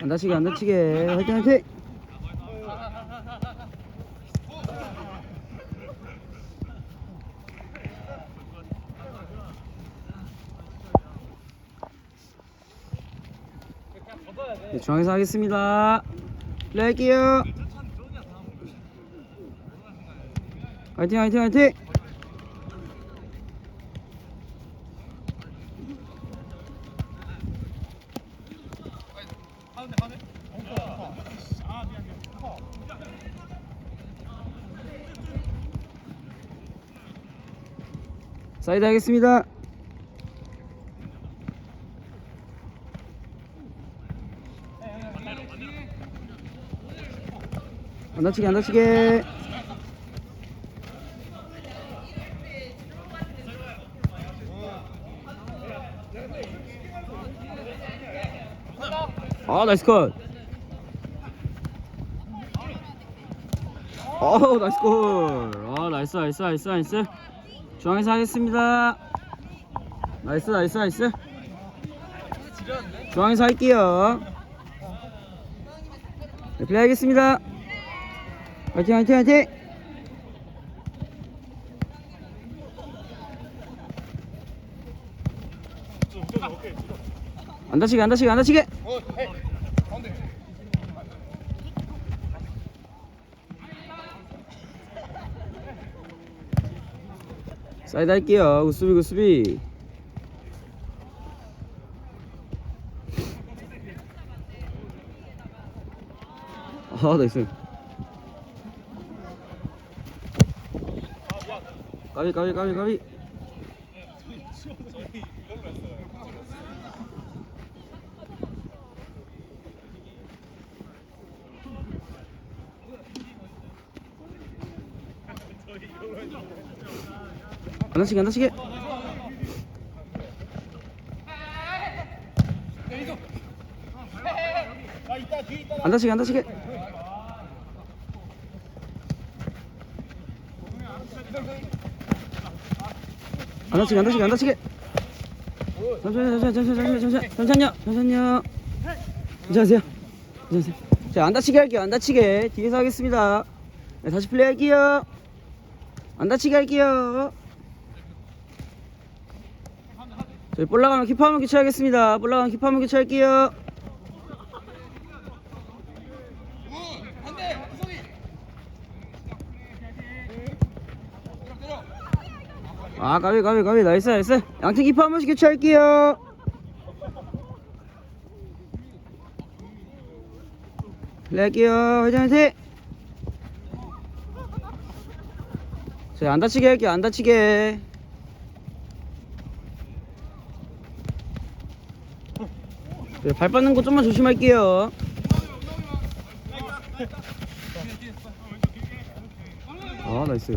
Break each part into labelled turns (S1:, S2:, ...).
S1: 안 다치게 안 다치게. 화이팅 화이팅! 네, 중앙에서 하겠습니다. 플레이할게요! 화이팅 화이팅 화이팅 사이드 하겠습니다. 안 다치게 안 다치게. 아 나이스 컷. 어우 나이스 콜아 나이스 나이스 나이스 나이스 중앙에서 하겠습니다. 나이스 나이스 나이스. 중앙에서 할게요. 네, 플레이 하겠습니다. 화이팅 화이팅 화이팅. 안 다치게 안 다치게 안 다치게 사이드 할게요. 굿수비 굿수비. 아 나이스. 까비 까비 까비 까비 안 다치게 안 다치게 안 다치게 안 다치게 안 다치게 안 다치게 안 다치게 잠시만요 잠시만요 잠시만요 잠시만요 잠시만요 괜찮으세요? 괜찮으세요? 자안 다치게 할게요 안 다치게 뒤에서 하겠습니다. 네, 다시 플레이 할게요. 안 다치게 할게요 저희 볼 나가면 키퍼 한번 교체하겠습니다. 볼 나가면 키퍼 한번 교체할게요. 아 가비 가비 가비. 나이스 나이스. 양팀 키퍼 한 번씩 교체할게요. 플레이할게요. 화이팅 화이팅. 저희 안 다치게 할게요 안 다치게 네, 발 뻗는 거 좀만 조심할게요. 아 나이스.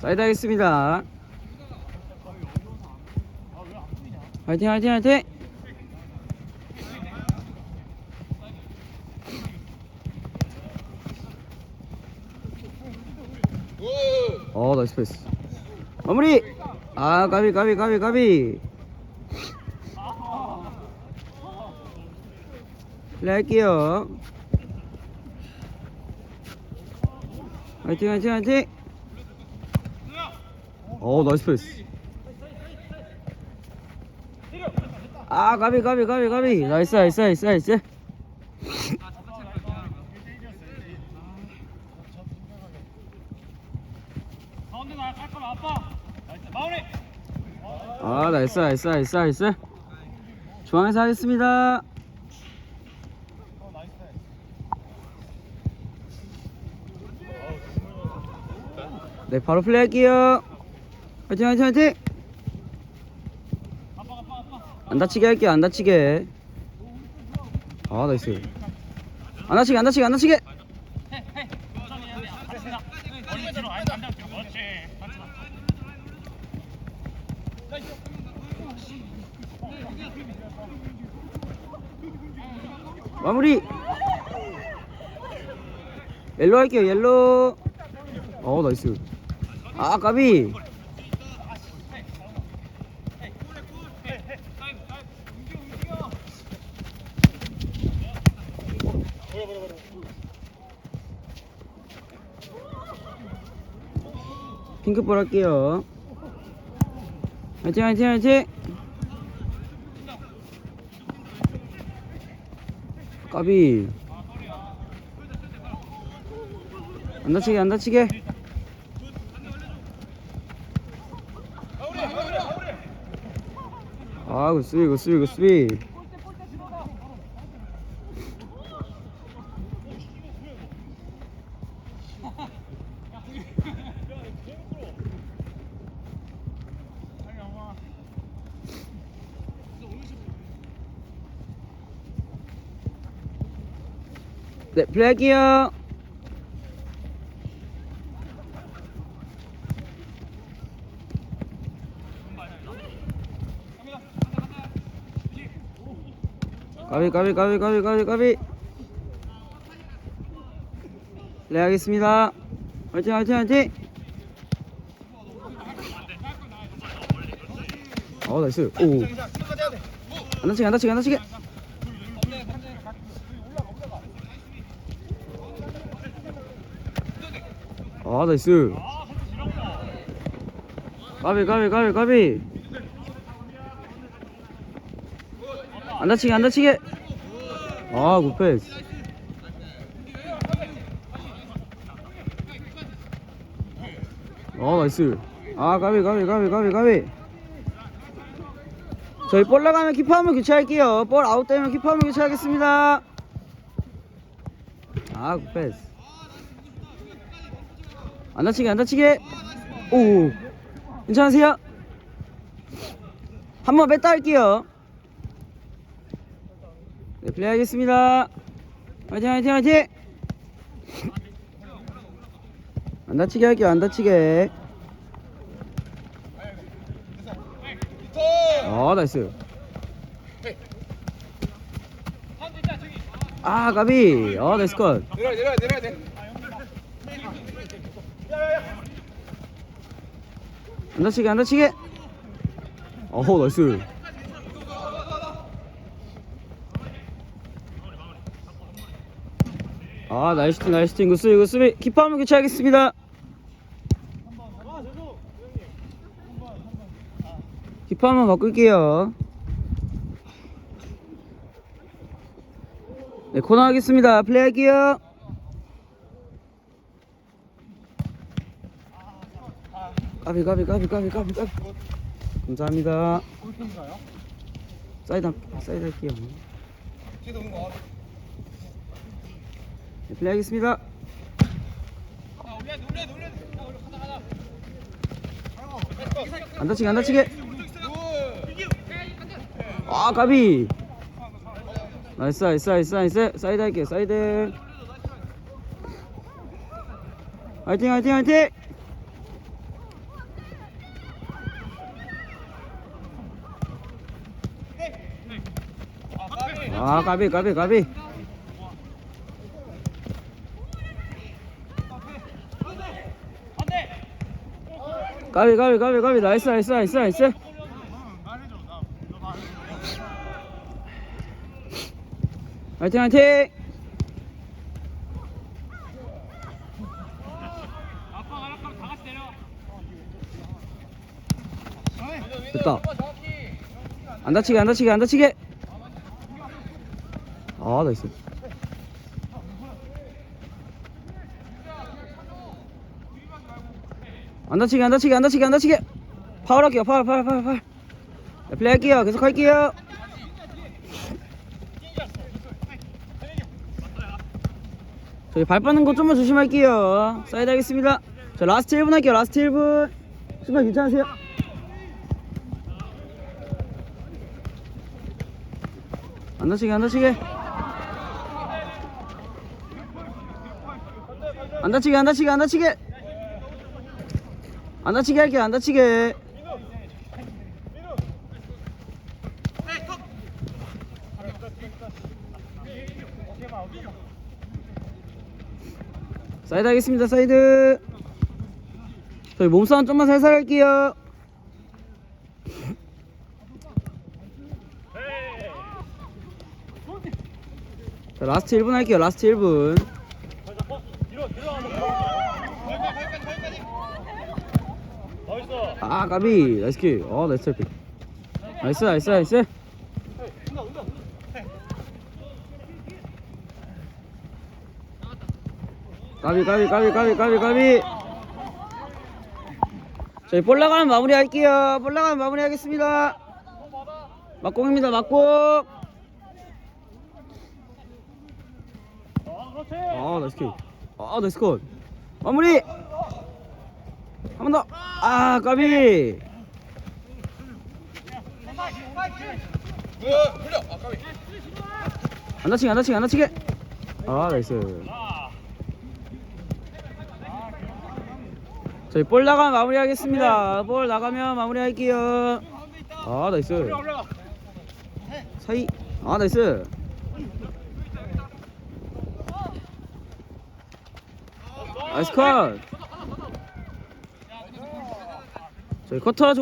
S1: 사이드 하겠습니다. 화이팅 화이팅 화이팅! 어 나이스 패스 마무리! 아 가비 가비 가비 가비. 할게요. 화이팅 화이팅 화이팅! 어 나이스 패스. 아 가비 가비 가비 가비. 나이스 나이스 나이스 나이스
S2: 가운데 나갈 거면 아빠. 나이스. 마무리.
S1: 아 나이스 나이스 나이스 나이스. 중앙에서 하겠습니다. 네 바로 플레이 할게요. 화이팅 화이팅 화이팅! 안 다치게 할게요 안 다치게. 아 나이스. 안 다치게 안 다치게 안 다치게
S2: 천천히 해야 돼. 같이 나. 머리 뒤로 아예 안 잡혀. 그렇지. 같이 나.
S1: 마무리 옐로 할게요 옐로 어 나이스. 아 까비. 핑크볼 할게요. 화이팅 화이팅 화이팅. 까비 안 다치게 안 다치게. 아 굿수비 굿수비 굿수비. 네 플레이할게요 까비 까비 까비 까비 까비 까비. 네 하겠습니다. 화이팅 화이팅 화이팅. 어 나이스. 오 안 다치게 안 다치게 안 다치게. 아 나이스. 까비 까비 까비 까비 안 다치게 안 다치게. 아 굿패스. 어 나이스. 아 까비 까비 까비 까비 까비. 저희 볼 나가면 키퍼 한번 교체할게요. 볼 아웃되면 키퍼 한번 교체하겠습니다. 아 굿패스. 안 다치게 안 다치게. 오 괜찮으세요? 한번 뺐다 할게요 네 플레이하겠습니다. 화이팅 화이팅 화이팅! 안 다치게 할게요 안 다치게. 어 나이스. 아 까비. 어 나이스 컷.
S2: 내려야 돼.
S1: 안 다치게 안 다치게. 어호 나이스 아 나이스 팀 나이스 팀. 굿수비 굿수비 키퍼 한번 교체하겠습니다. 키퍼 한번 바꿀게요. 네 코너 하겠습니다. 플레이 할게요. 까비 까비 까비 까비 까비 까비. 감사합니다. 사이드 한- 사이드 할게요. 네, 플레이 하겠습니다. 안 다치게 안 다치게. 아 까비. 나이스 나이스 나이스 나이스. 사이드 할게요 사이드. 화이팅 화이팅 화이팅. 아 까비 까비 까비 까비 까비 까비 까비. 나이스 나이스 나이스 나이스. 화이팅 화이팅. 됐다. 안 다치게 안 다치게 안 다치게. 아 나이스 안 다치게 안 다치게 안 다치게 안 다치게. 파울 할게요 파울 파울 파울 파울. 네, 플레이 할게요. 계속 할게요. 저희 발 빠는 거 좀만 조심할게요. 사이드 하겠습니다. 저 라스트 1분 할게요 라스트 1분. 신발 괜찮으세요? 안 다치게 안 다치게. 안 다치게 안 다치게 안 다치게 안 다치게 할게 안 다치게. 사이드 하겠습니다 사이드. 저희 몸싸움 좀만 살살 할게요. 자, 라스트 1분 할게요 라스트 1분. 아 까비. 나이스 킬어 나이스 킬픽 나이스 나이스 나이스. 까비 까비 까비 까비 까비 까비. 저희 볼 나가면 마무리 할게요. 볼 나가면 마무리 하겠습니다. 막공입니다 막공. 아아 나이스 킬아 나이스 컷. 마무리 한 번 더. 아 까비. 안 다치게 안 다치게 안 다치게. 아 나이스. 저희 볼 나가면 마무리 하겠습니다. 볼 나가면 마무리 할게요. 아 나이스. 사이. 아 나이스. 나이스 컷 저희 커터